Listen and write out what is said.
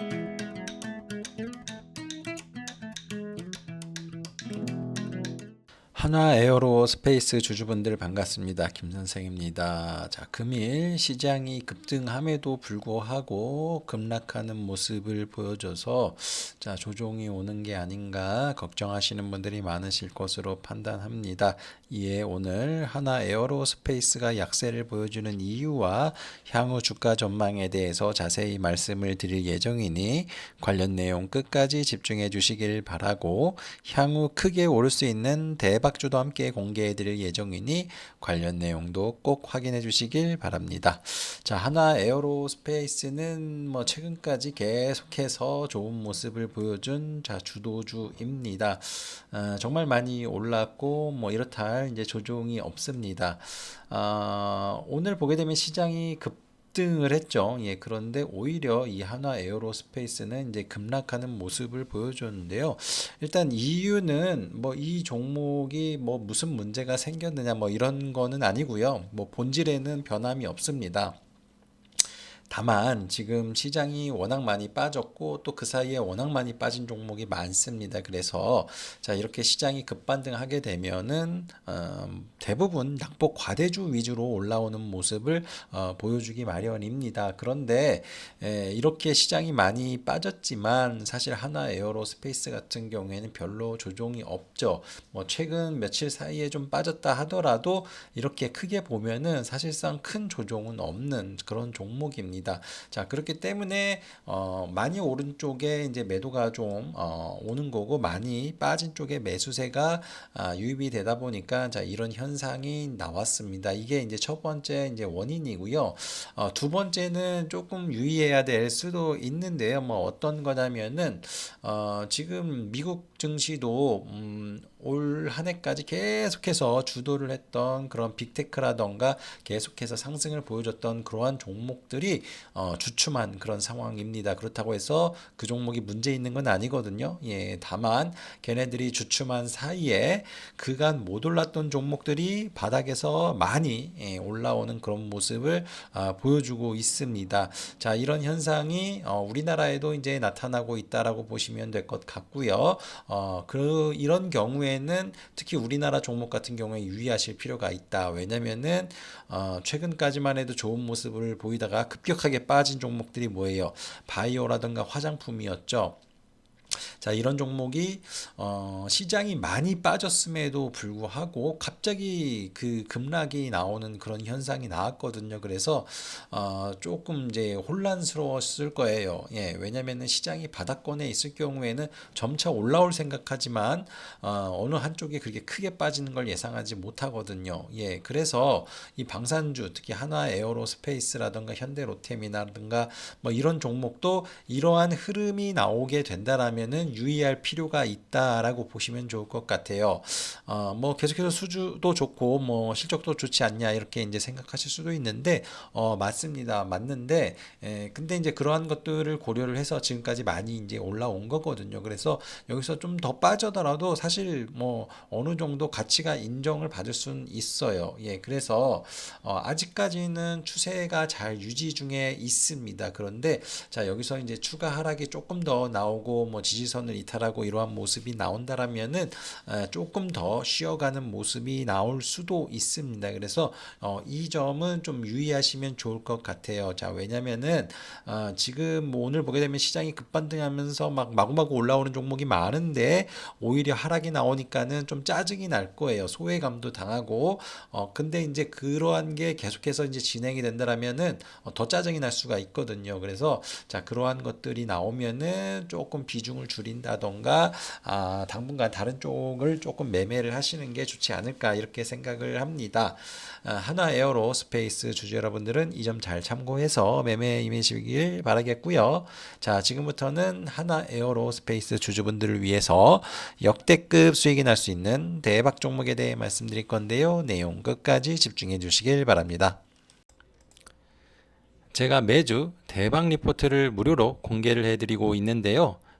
Thank you. 하나 에어로 스페이스 주주분들 반갑습니다. 김 선생입니다. 자, 금일 시장이 급등함에도 불구하고 급락하는 모습을 보여줘서 자, 조종이 오는 게 아닌가 걱정하시는 분들이 많으실 것으로 판단합니다. 이에 오늘 하나 에어로 스페이스가 약세를 보여주는 이유와 향후 주가 전망에 대해서 자세히 말씀을 드릴 예정이니 관련 내용 끝까지 집중해 주시길 바라고 향후 크게 오를 수 있는 대박 주도 함께 공개해 드릴 예정이니 관련 내용도 꼭 확인해 주시길 바랍니다. 자, 하나 에어로 스페이스는 뭐 최근까지 계속해서 좋은 모습을 보여준 자, 주도주입니다. 어, 정말 많이 올랐고 뭐 이렇다 할 이제 조종이 없습니다. 어, 오늘 보게 되면 시장이 급 등을 했죠. 예, 그런데 오히려 이 한화 에어로스페이스는 이제 급락하는 모습을 보여줬는데요. 일단 이유는 뭐 이 종목이 뭐 무슨 문제가 생겼느냐 뭐 이런 거는 아니고요. 뭐 본질에는 변함이 없습니다. 다만 지금 시장이 워낙 많이 빠졌고 또 그 사이에 워낙 많이 빠진 종목이 많습니다. 그래서 자 이렇게 시장이 급반등하게 되면은 어, 대부분 낙폭 과대주 위주로 올라오는 모습을 어, 보여주기 마련입니다. 그런데 에, 이렇게 시장이 많이 빠졌지만 사실 하나 에어로스페이스 같은 경우에는 별로 조종이 없죠. 뭐 최근 며칠 사이에 좀 빠졌다 하더라도 이렇게 크게 보면은 사실상 큰 조종은 없는 그런 종목입니다. 자 그렇기 때문에 어, 많이 오른 쪽에 이제 매도가 좀 어, 오는 거고 많이 빠진 쪽에 매수세가 아, 유입이 되다 보니까 자 이런 현상이 나왔습니다. 이게 이제 첫 번째 이제 원인이고요. 어, 두 번째는 조금 유의해야 될 수도 있는데요. 뭐 어떤 거냐면은 어, 지금 미국 증시도 음, 올 한 해까지 계속해서 주도를 했던 그런 빅테크라던가 계속해서 상승을 보여줬던 그러한 종목들이 어, 주춤한 그런 상황입니다. 그렇다고 해서 그 종목이 문제 있는 건 아니거든요. 예, 다만 걔네들이 주춤한 사이에 그간 못 올랐던 종목들이 바닥에서 많이 예, 올라오는 그런 모습을 아, 보여주고 있습니다. 자, 이런 현상이 어, 우리나라에도 이제 나타나고 있다라고 보시면 될 것 같고요. 어, 그 이런 경우에 는 특히 우리나라 종목 같은 경우에 유의하실 필요가 있다. 왜냐면은 어, 최근까지만 해도 좋은 모습을 보이다가 급격하게 빠진 종목들이 뭐예요? 바이오라든가 화장품이었죠. 자, 이런 종목이 어, 시장이 많이 빠졌음에도 불구하고 갑자기 그 급락이 나오는 그런 현상이 나왔거든요. 그래서 어, 조금 이제 혼란스러웠을 거예요. 예, 왜냐면은 시장이 바닥권에 있을 경우에는 점차 올라올 생각하지만 어, 어느 한쪽이 그렇게 크게 빠지는 걸 예상하지 못하거든요. 예, 그래서 이 방산주 특히 하나 에어로스페이스라든가 현대로템이라든가 뭐 이런 종목도 이러한 흐름이 나오게 된다라 면은 유의할 필요가 있다라고 보시면 좋을 것 같아요. 어, 뭐 계속해서 수주도 좋고 뭐 실적도 좋지 않냐 이렇게 이제 생각하실 수도 있는데 어, 맞습니다. 맞는데 에, 근데 이제 그러한 것들을 고려를 해서 지금까지 많이 이제 올라온 거거든요. 그래서 여기서 좀 더 빠져더라도 사실 뭐 어느 정도 가치가 인정을 받을 수는 있어요. 예, 그래서 어, 아직까지는 추세가 잘 유지 중에 있습니다. 그런데 자 여기서 이제 추가 하락이 조금 더 나오고 뭐 지지선을 이탈하고 이러한 모습이 나온다라면은 어, 조금 더 쉬어가는 모습이 나올 수도 있습니다. 그래서 어, 이 점은 좀 유의하시면 좋을 것 같아요. 자 왜냐면은 어, 지금 뭐 오늘 보게 되면 시장이 급반등하면서 막 마구마구 올라오는 종목이 많은데 오히려 하락이 나오니까는 좀 짜증이 날 거예요. 소외감도 당하고 어 근데 이제 그러한 게 계속해서 이제 진행이 된다라면은 어, 더 짜증이 날 수가 있거든요. 그래서 자 그러한 것들이 나오면은 조금 비중 을 줄인다던가 아 당분간 다른 쪽을 조금 매매를 하시는 게 좋지 않을까 이렇게 생각을 합니다. 아, 하나 에어로 스페이스 주주 여러분들은 이 점 잘 참고해서 매매 임하시길 바라겠고요. 자 지금부터는 하나 에어로 스페이스 주주분들을 위해서 역대급 수익이 날 수 있는 대박 종목에 대해 말씀드릴 건데요. 내용 끝까지 집중해 주시길 바랍니다. 제가 매주 대박 리포트를 무료로 공개를 해드리고 있는데요.